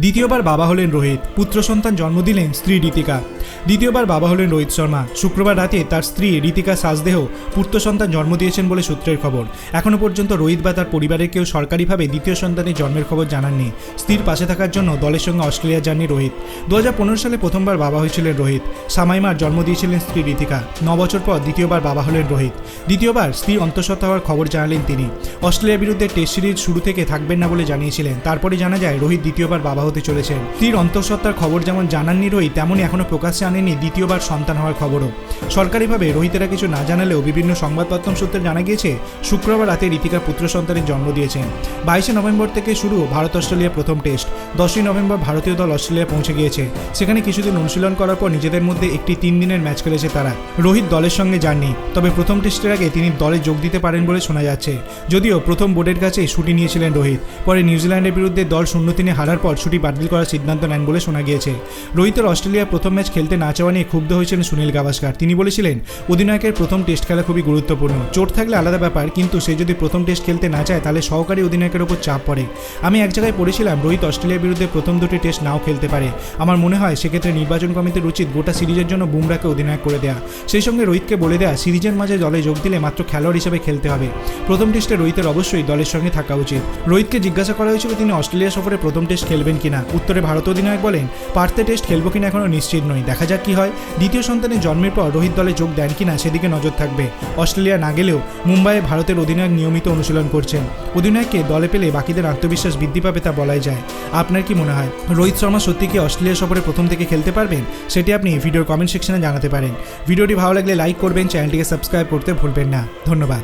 দ্বিতীয়বার বাবা হলেন রোহিত, পুত্র সন্তান জন্ম দিলেন স্ত্রী রীতিকা। দ্বিতীয়বার বাবা হলেন রোহিত শর্মা, শুক্রবার রাতে তার স্ত্রী রীতিকা সাজদেহ পুত্র সন্তান জন্ম দিয়েছেন বলে সূত্রের খবর। এখনও পর্যন্ত রোহিত বা তার পরিবারের কেউ সরকারিভাবে দ্বিতীয় সন্তানের জন্মের খবর জানাননি স্ত্রীর পাশে থাকার জন্য দলের সঙ্গে অস্ট্রেলিয়া যাননি রোহিত। দু হাজার পনেরো সালে প্রথমবার বাবা হয়েছিলেন রোহিত। সামাইমার জন্ম দিয়েছিলেন স্ত্রী রীতিকা। ন বছর পর দ্বিতীয়বার বাবা হলেন রোহিত। দ্বিতীয়বার স্ত্রীর অন্তঃসত্ত্বা হওয়ার খবর জানালেন তিনি। অস্ট্রেলিয়ার বিরুদ্ধে টেস্ট সিরিজ শুরু থেকে থাকবেন না বলে জানিয়েছিলেন। তারপরে জানা যায় রোহিত দ্বিতীয়বার বাবা হতে চলেছেন স্ত্রীর অন্তঃসত্ত্বার খবর যেমন জানাননি রোহিত, তেমনই এখনও প্রকাশ্যে আনেনি দ্বিতীয়বার সন্তান হওয়ার খবরও। সরকারিভাবে রোহিতেরা কিছু না জানালেও বিভিন্ন সংবাদপত্র সূত্রে জানা গিয়েছে, শুক্রবার রাতে রীতিকা পুত্র সন্তানের জন্ম দিয়েছেন বাইশে নভেম্বর থেকে শুরু ভারত অস্ট্রেলিয়া প্রথম টেস্ট। দশই নভেম্বর ভারতীয় দল অস্ট্রেলিয়া পৌঁছে গিয়েছে। সেখানে কিছুদিন অনুশীলন করার পর নিজেদের মধ্যে একটি তিন দিনের ম্যাচ খেলেছে তারা। রোহিত দলের সঙ্গে যাননি, তবে প্রথম টেস্টের আগে তিনি দলে যোগ দিতে পারেন বলে শোনা যাচ্ছে। যদিও প্রথম বোর্ডের কাছে ছুটি নিয়েছিলেন রোহিত, পরে নিউজিল্যান্ডের বিরুদ্ধে দল শূন্য তিনে হারার পর ছুটি বাতিল করার সিদ্ধান্ত নেন বলে শোনা গিয়েছে। রোহিতের অস্ট্রেলিয়া প্রথম ম্যাচ খেলতে না চাওয়া নিয়ে ক্ষুব্ধ হয়েছিলেন সুনীল গাভাস্কার। তিনি বলেছিলেন, অধিনায়কের প্রথম টেস্ট খেলা খুবই গুরুত্বপূর্ণ। চোট থাকলে আলাদা ব্যাপার, কিন্তু সে যদি প্রথম টেস্ট খেলতে না চায়, তাহলে সহকারী অধিনায়কের ওপর চাপ পড়ে। আমি এক জায়গায় পড়েছিলাম, রোহিত অস্ট্রেলিয়ার বিরুদ্ধে প্রথম দুটি টেস্ট নাও খেলতে পারে। আমার মনে হয় সেক্ষেত্রে নির্বাচন কমিটির উচিত গোটা সিরিজের জন্য বুমরাকে অধিনায়ক করে দেয়া। সেই সঙ্গে রোহিতকে বলে দেয়া, সিরিজের মাঝে দলে যোগ দিলে মাত্র খেলোয়াড় হিসেবে খেলতে হবে। প্রথম টেস্টে রোহিতের অবশ্যই দলের সঙ্গে থাকা উচিত। রোহিতকে জিজ্ঞাসা করা হয়েছিল, তিনি অস্ট্রেলিয়া সফরে প্রথম টেস্ট খেলবেন কিনা। উত্তরে ভারত অধিনায়ক বলেন, পার্থে টেস্ট খেলব কিনা এখনও নিশ্চিত নই। দেখা যাক কি হয়। দ্বিতীয় সন্তানের জন্মের পর রোহিত দলে যোগ দেন কিনা সেদিকে নজর থাকবে। অস্ট্রেলিয়া না গেলেও মুম্বাইয়ে ভারতের অধিনায়ক নিয়মিত অনুশীলন করছেন। অধিনায়ককে দলে পেলে বাকিদের আত্মবিশ্বাস বৃদ্ধি পাবে তা বলাই যায়। আপনার কি মনে হয়? রোহিত শর্মা সত্যি কি অস্ট্রেলিয়া সফরে প্রথম থেকে খেলতে পারবেন? সেটি আপনি ভিডিওর কমেন্ট সেকশনে জানাতে পারেন। ভিডিওটি ভালো লাগলে লাইক করবেন চ্যানেলটিকে সাবস্ক্রাইব করতে ভুলবেন না। ধন্যবাদ।